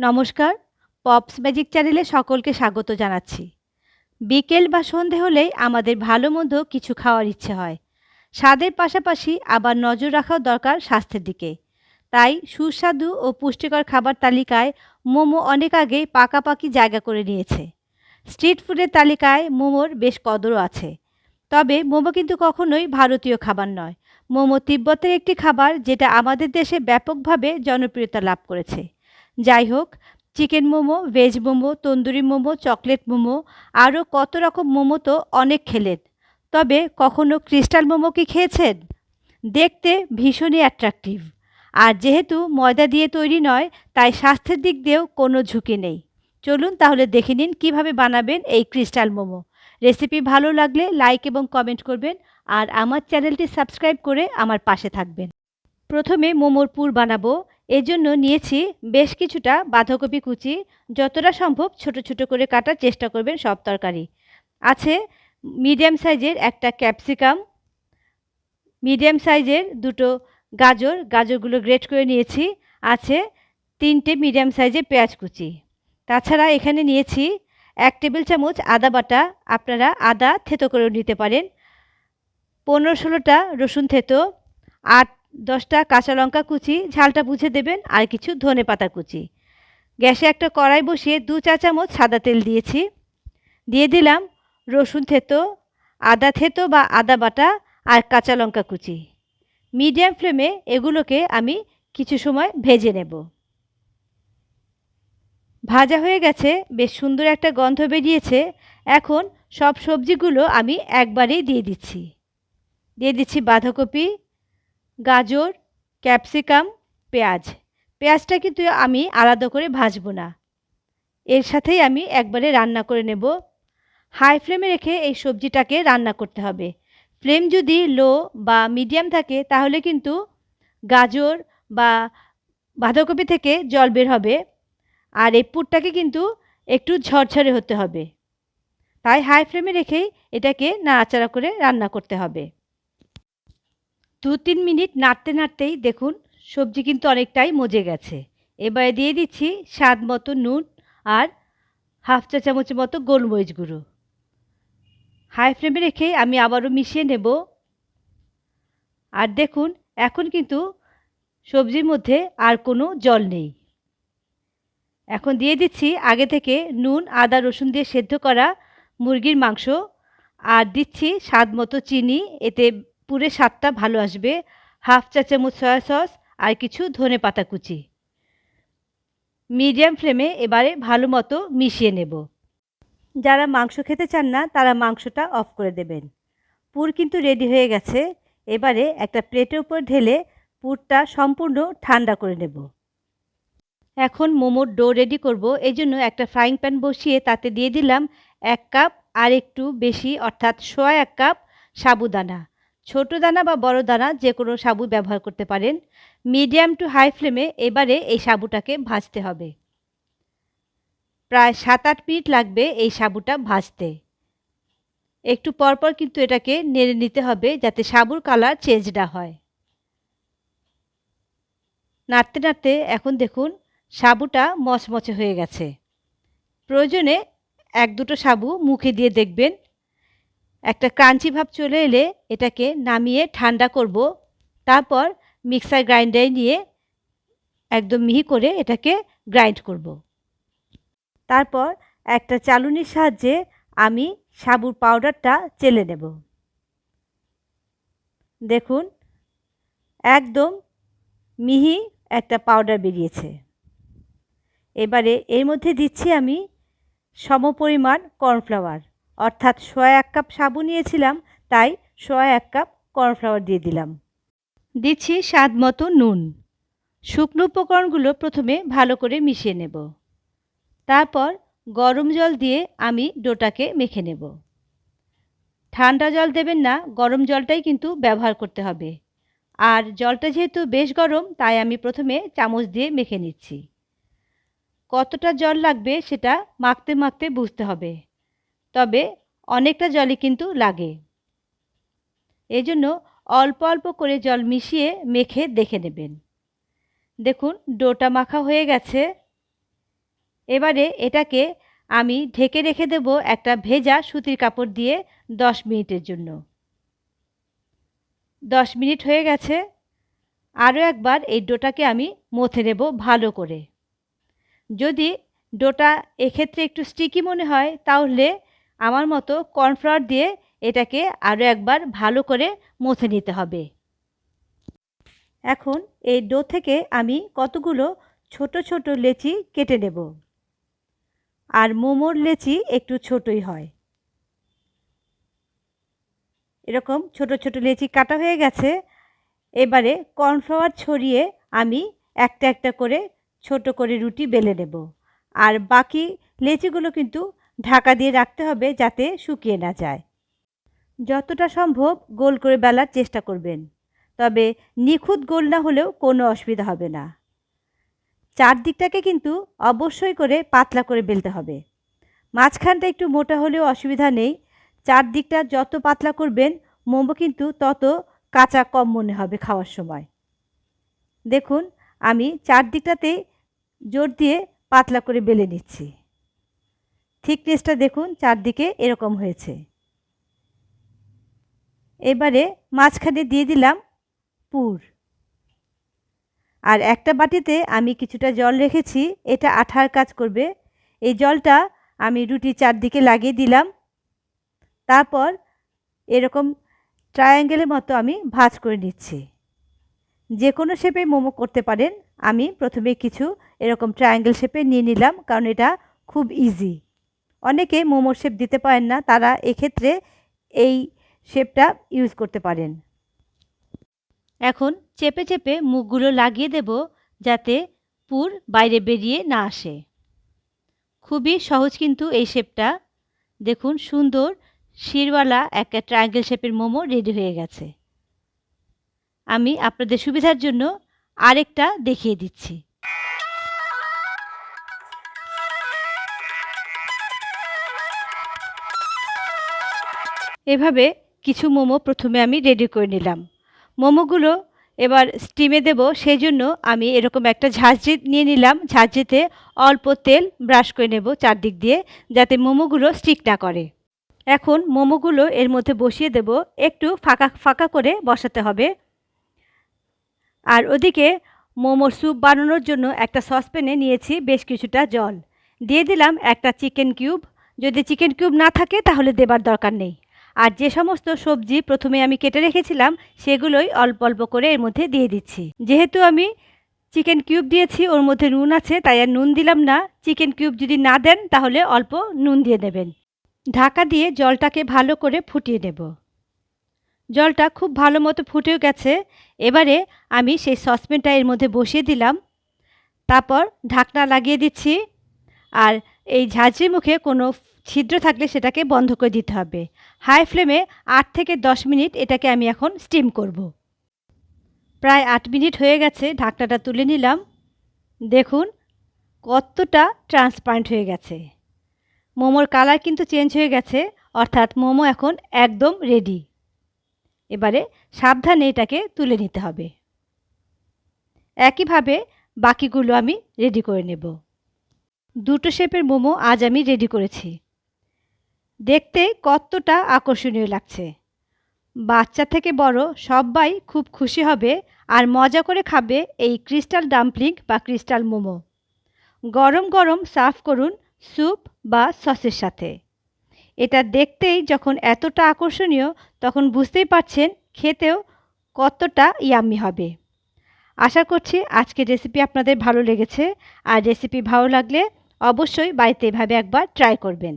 নমস্কার, pops magic চ্যানেলে সকলকে স্বাগত জানাচ্ছি। বিকেল বা সন্ধে হলেই আমাদের ভালো মন্দ কিছু খাওয়ার ইচ্ছে হয়। স্বাদের পাশাপাশি আবার নজর রাখাও দরকার স্বাস্থ্যের দিকে। তাই সুস্বাদু ও পুষ্টিকর খাবার তালিকায় মোমো অনেক আগেই পাকাপাকি জায়গা করে নিয়েছে। স্ট্রিট ফুডের তালিকায় মোমোর বেশ কদরও আছে। তবে মোমো কিন্তু কখনোই ভারতীয় খাবার নয়। মোমো তিব্বতের একটি খাবার যেটা আমাদের দেশে ব্যাপকভাবে জনপ্রিয়তা লাভ করেছে। যাই হোক, chicken momo, veg momo, tandoori momo, chocolate momo, আরও কত রকম মোমো তো অনেক খেলেন। তবে কখনো ক্রিস্টাল মোমো কি খেয়েছেন? দেখতে ভীষণই অ্যাট্রাকটিভ আর যেহেতু ময়দা দিয়ে তৈরি নয়, তাই স্বাস্থ্যের দিক দিয়েও কোনো ঝুঁকি নেই। চলুন তাহলে দেখে নিন কীভাবে বানাবেন এই ক্রিস্টাল মোমো। রেসিপি ভালো লাগলে লাইক এবং কমেন্ট করবেন, আর আমার চ্যানেলটি সাবস্ক্রাইব করে আমার পাশে থাকবেন। প্রথমে মোমোর পুর বানাবো। এর জন্য নিয়েছি বেশ কিছুটা বাঁধাকপি কুচি। যতটা সম্ভব ছোট ছোট করে কাটার চেষ্টা করবেন সব তরকারি। আছে মিডিয়াম সাইজের একটা ক্যাপসিকাম। মিডিয়াম সাইজের দুটো গাজর। গাজরগুলো গ্রেট করে নিয়েছি। আছে তিনটে মিডিয়াম সাইজের পেঁয়াজ কুচি। তাছাড়া এখানে নিয়েছি এক টেবিল চামচ আদা বাটা। আপনারা আদা থেতো করেও নিতে পারেন। পনেরো ষোলোটা রসুন থেতো। আট দশটা কাঁচা লঙ্কা কুচি, ঝালটা বুঝে দেবেন, আর কিছু ধনে পাতা কুচি। গ্যাসে একটা কড়াই বসিয়ে দু চা চামচ সাদা তেল দিয়েছি। দিয়ে দিলাম রসুন থেতো, আদা থেতো বা আদা বাটা আর কাঁচা লঙ্কা কুচি। মিডিয়াম ফ্লেমে এগুলোকে আমি কিছু সময় ভেজে নেব। ভাজা হয়ে গেছে, বেশ সুন্দর একটা গন্ধ বেরিয়েছে। এখন সব সবজিগুলো আমি একবারেই দিয়ে দিচ্ছি। দিয়ে দিচ্ছি বাঁধাকপি গাজর, ক্যাপসিকাম, পেঁয়াজ। পেঁয়াজটা কিন্তু আমি আলাদা করে ভাজবো না। এর সাথেই আমি একবারে রান্না করে নেব। হাই ফ্লেমে রেখে এই সবজিটাকে রান্না করতে হবে। ফ্লেম যদি লো বা মিডিয়াম থাকে, তাহলে কিন্তু গাজর বা বাঁধাকপি থেকে জল বের হবে। আর এই পুরটাকে কিন্তু একটু ঝরঝরে হতে হবে। তাই হাই ফ্লেমে রেখেই এটাকে নাড়াচাড়া করে রান্না করতে হবে। দু তিন মিনিট নাড়তে নাড়তেই দেখুন সবজি কিন্তু অনেকটাই মজে গেছে। এবারে দিয়ে দিচ্ছি স্বাদ মতো নুন আর হাফ চা চামচের মতো গোলমরিচ গুঁড়ো। হাই ফ্লেমে রেখে আমি আবারও মিশিয়ে নেব। আর দেখুন, এখন কিন্তু সবজির মধ্যে আর কোনো জল নেই। এখন দিয়ে দিচ্ছি আগে থেকে নুন, আদা, রসুন দিয়ে সেদ্ধ করা মুরগির মাংস। আর দিচ্ছি স্বাদ মতো চিনি, এতে পুরে স্বাদটা ভালো আসবে। হাফ চা চামচ সয়া সস আর কিছু ধনে পাতা কুচি। মিডিয়াম ফ্লেমে এবারে ভালো মতো মিশিয়ে নেব। যারা মাংস খেতে চান না, তারা মাংসটা অফ করে দেবেন। পুর কিন্তু রেডি হয়ে গেছে। এবারে একটা প্লেটের উপর ঢেলে পুরটা সম্পূর্ণ ঠান্ডা করে নেব। এখন মোমোর ডো রেডি করব। এই জন্য একটা ফ্রাইং প্যান বসিয়ে তাতে দিয়ে দিলাম এক কাপ আর একটু বেশি, অর্থাৎ সোয়া এক কাপ সাবুদানা। ছোটো দানা বা বড় দানা যে কোনো সাবু ব্যবহার করতে পারেন। মিডিয়াম টু হাই ফ্লেমে এবারে এই সাবুটাকে ভাজতে হবে। প্রায় সাত আট মিনিট লাগবে এই সাবুটা ভাজতে। একটু পরপর কিন্তু এটাকে নেড়ে নিতে হবে যাতে সাবুর কালার চেঞ্জ না হয়। নাড়তে নাড়তে এখন দেখুন সাবুটা মচমচে হয়ে গেছে। প্রয়োজনে এক দুটো সাবু মুখে দিয়ে দেখবেন একটা ক্রাঞ্চি ভাব চলে এলে এটাকে নামিয়ে ঠান্ডা করব। তারপর মিক্সার গ্রাইন্ডারে নিয়ে একদম মিহি করে এটাকে গ্রাইন্ড করব। তারপর একটা চালুনির সাহায্যে আমি সাবুর পাউডারটা চেলে নেব। দেখুন, একদম মিহি একটা পাউডার বেরিয়েছে। এবারে এর মধ্যে দিচ্ছি আমি সমপরিমাণ কর্নফ্লাওয়ার। অর্থাৎ সোয়া এক কাপ সাবু নিয়েছিলাম, তাই সোয়া এক কাপ কর্নফ্লাওয়ার দিয়ে দিলাম। দিচ্ছি স্বাদ মতো নুন। শুকনো উপকরণগুলো প্রথমে ভালো করে মিশিয়ে নেব। তারপর গরম জল দিয়ে আমি ডোটাকে মেখে নেব। ঠান্ডা জল দেবেন না, গরম জলটাই কিন্তু ব্যবহার করতে হবে। আর জলটা যেহেতু বেশ গরম, তাই আমি প্রথমে চামচ দিয়ে মেখে নিচ্ছি। কতটা জল লাগবে সেটা মাখতে মাখতে বুঝতে হবে। তবে অনেকটা জলই কিন্তু লাগে। এজন্য অল্প অল্প করে জল মিশিয়ে মেখে দেখে নেবেন। দেখুন, ডোটা মাখা হয়ে গেছে। এবারে এটাকে আমি ঢেকে রেখে দেব একটা ভেজা সুতির কাপড় দিয়ে দশ মিনিটের জন্য। দশ মিনিট হয়ে গেছে। আরও একবার এই ডোটাকে আমি মথে নেব ভালো করে। যদি ডোটা এক্ষেত্রে একটু স্টিকি মনে হয়, তাহলে আমার মতো কর্নফ্লাওয়ার দিয়ে এটাকে আরও একবার ভালো করে মথে নিতে হবে। এখন এই ডো থেকে আমি কতগুলো ছোট ছোট লেচি কেটে নেব। আর মোমোর লেচি একটু ছোটই হয়। এরকম ছোট ছোট লেচি কাটা হয়ে গেছে। এবারে কর্নফ্লাওয়ার ছড়িয়ে আমি একটা একটা করে ছোট করে রুটি বেলে নেব। আর বাকি লেচিগুলো কিন্তু ঢাকা দিয়ে রাখতে হবে যাতে শুকিয়ে না যায়। যতটা সম্ভব গোল করে বেলার চেষ্টা করবেন, তবে নিখুঁত গোল না হলেও কোনো অসুবিধা হবে না। চারদিকটাকে কিন্তু অবশ্যই করে পাতলা করে বেলতে হবে। মাঝখানটা একটু মোটা হলেও অসুবিধা নেই। চারদিকটা যত পাতলা করবেন, মোমো কিন্তু তত কাঁচা কম মনে হবে খাওয়ার সময়। দেখুন, আমি চারদিকটাতে জোর দিয়ে পাতলা করে বেলে নিচ্ছি। থিকনেসটা দেখুন, চারদিকে এরকম হয়েছে। এবারে মাঝখানে দিয়ে দিলাম পুর। আর একটা বাটিতে আমি কিছুটা জল রেখেছি, এটা আঠার কাজ করবে। এই জলটা আমি রুটি চারদিকে লাগিয়ে দিলাম। তারপর এরকম ট্রায়াঙ্গেলের মতো আমি ভাজ করে নিচ্ছি। যে কোনো শেপে মোমো করতে পারেন। আমি প্রথমে কিছু এরকম ট্রায়াঙ্গেল শেপে নিয়ে নিলাম, কারণ এটা খুব ইজি অনেকে মোমোর শেপ দিতে পারেন না, তারা এক্ষেত্রে এই শেপটা ইউজ করতে পারেন। এখন চেপে চেপে মুখগুলো লাগিয়ে দেব যাতে পুর বাইরে বেরিয়ে না আসে। খুবই সহজ কিন্তু এই শেপটা। দেখুন সুন্দর শিরওয়ালা একটা ট্রায়াঙ্গেল শেপের মোমো রেডি হয়ে গেছে। আমি আপনাদের সুবিধার জন্য আরেকটা দেখিয়ে দিচ্ছি। এভাবে কিছু মোমো প্রথমে আমি রেডি করে নিলাম। মোমোগুলো এবার স্টিমে দেব সেই জন্য আমি এরকম একটা ঝাঁঝরি নিয়ে নিলাম। ঝাঁঝরিতে অল্প তেল ব্রাশ করে নেব চারদিক দিয়ে, যাতে মোমোগুলো স্টিক না করে। এখন মোমোগুলো এর মধ্যে বসিয়ে দেব, একটু ফাঁকা ফাঁকা করে বসাতে হবে। আর ওদিকে মোমোর স্যুপ বানানোর জন্য একটা সসপ্যানে নিয়েছি বেশ কিছুটা জল। দিয়ে দিলাম একটা চিকেন কিউব যদি চিকেন কিউব না থাকে, তাহলে দেবার দরকার নেই। আর যে সমস্ত সবজি প্রথমে আমি কেটে রেখেছিলাম, সেগুলোই অল্প অল্প করে এর মধ্যে দিয়ে দিচ্ছি। যেহেতু আমি চিকেন কিউব দিয়েছি, ওর মধ্যে নুন আছে, তাই আর নুন দিলাম না। চিকেন কিউব যদি না দেন, তাহলে অল্প নুন দিয়ে দেবেন। ঢাকা দিয়ে জলটাকে ভালো করে ফুটিয়ে নেব। জলটা খুব ভালো মতো ফুটেও গেছে। এবারে আমি সেই সসপ্যানটা এর মধ্যে বসিয়ে দিলাম। তারপর ঢাকনা লাগিয়ে দিচ্ছি। আর এই ঝাঁঝরি মুখে কোনো ছিদ্র থাকলে সেটাকে বন্ধ করে দিতে হবে। হাই ফ্লেমে আট থেকে দশ মিনিট এটাকে আমি এখন স্টিম করব। প্রায় আট মিনিট হয়ে গেছে, ঢাকনাটা তুলে নিলাম। দেখুন, কতটা ট্রান্সপারেন্ট হয়ে গেছে। মোমোর কালার কিন্তু চেঞ্জ হয়ে গেছে, অর্থাৎ মোমো এখন একদম রেডি। এবারে সাবধানে এটাকে তুলে নিতে হবে। একইভাবে বাকিগুলো আমি রেডি করে নেব। দুটো শেপের মোমো আজ আমি রেডি করেছি। দেখতে কতটা আকর্ষণীয় লাগছে। বাচ্চা থেকে বড় সবাই খুব খুশি হবে আর মজা করে খাবে এই ক্রিস্টাল ডাম্পলিং বা ক্রিস্টাল মোমো। গরম গরম সার্ভ করুন স্যুপ বা সসের সাথে। এটা দেখতেই যখন এতটা আকর্ষণীয়, তখন বুঝতেই পারছেন খেতেও কতটা ইয়াম্মি হবে। আশা করছি আজকের রেসিপি আপনাদের ভালো লেগেছে। আর রেসিপি ভালো লাগলে অবশ্যই বাড়িতে এভাবে একবার ট্রাই করবেন।